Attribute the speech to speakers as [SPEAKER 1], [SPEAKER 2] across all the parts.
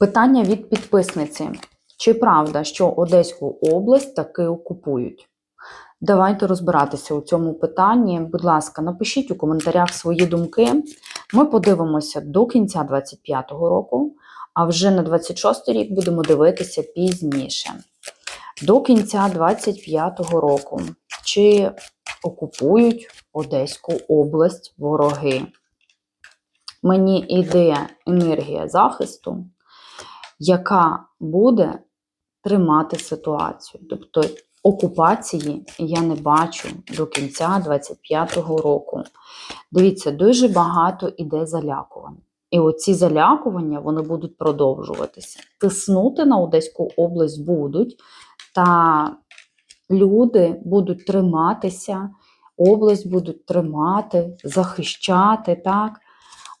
[SPEAKER 1] Питання від підписниці. Чи правда, що Одеську область таки окупують? Давайте розбиратися у цьому питанні. Будь ласка, напишіть у коментарях свої думки. Ми подивимося до кінця 25-го року, а вже на 26-й рік будемо дивитися пізніше. До кінця 25-го року. Чи окупують Одеську область вороги? Мені йде енергія захисту, яка буде тримати ситуацію. Тобто окупації я не бачу до кінця 25-го року. Дивіться, дуже багато іде залякувань. І оці залякування вони будуть продовжуватися. Тиснути на Одеську область будуть, та люди будуть триматися, область будуть тримати, захищати, так?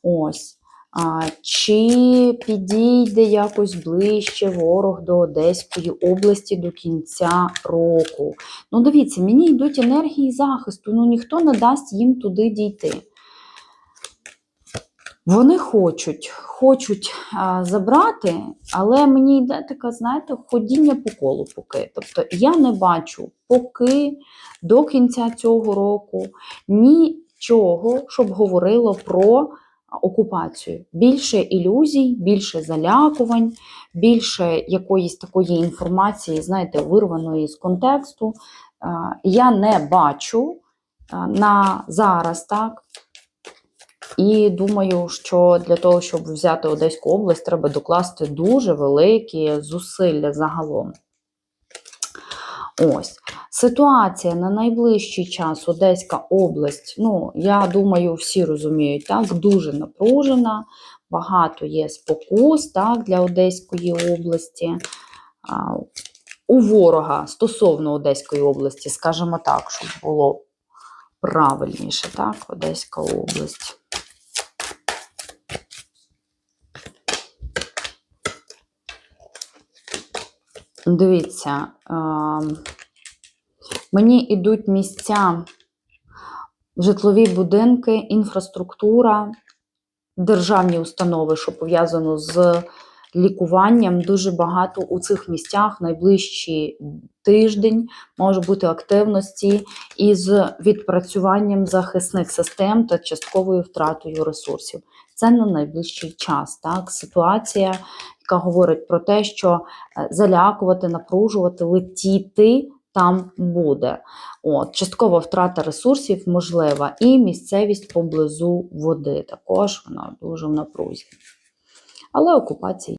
[SPEAKER 1] Ось. А, Чи підійде якось ближче ворог до Одеської області до кінця року? Ну, дивіться, мені йдуть енергії захисту, ну ніхто не дасть їм туди дійти. Вони хочуть, хочуть а, забрати, але мені йде таке, знаєте, ходіння по колу поки. Тобто я не бачу поки до кінця цього року нічого, щоб говорило про окупацію. Більше ілюзій, більше залякувань, більше якоїсь такої інформації, знаєте, вирваної з контексту. Я не бачу на зараз так. І думаю, що для того, щоб взяти Одеську область, треба докласти дуже великі зусилля загалом. Ось. Ситуація на найближчий час Одеська область, ну, я думаю, всі розуміють, так, дуже напружена, багато є спокус так, для Одеської області. А, у ворога стосовно Одеської області, скажімо так, щоб було правильніше, так, Одеська область. Дивіться, мені йдуть місця, житлові будинки, інфраструктура, державні установи, що пов'язано з лікуванням. Дуже багато у цих місцях найближчий тиждень може бути активності із відпрацюванням захисних систем та частковою втратою ресурсів. Це на найближчий час. Так, Ситуація, яка говорить про те, що е, залякувати, напружувати, летіти там буде. От, Часткова втрата ресурсів можлива, і місцевість поблизу води також вона дуже в напрузі. Але окупації.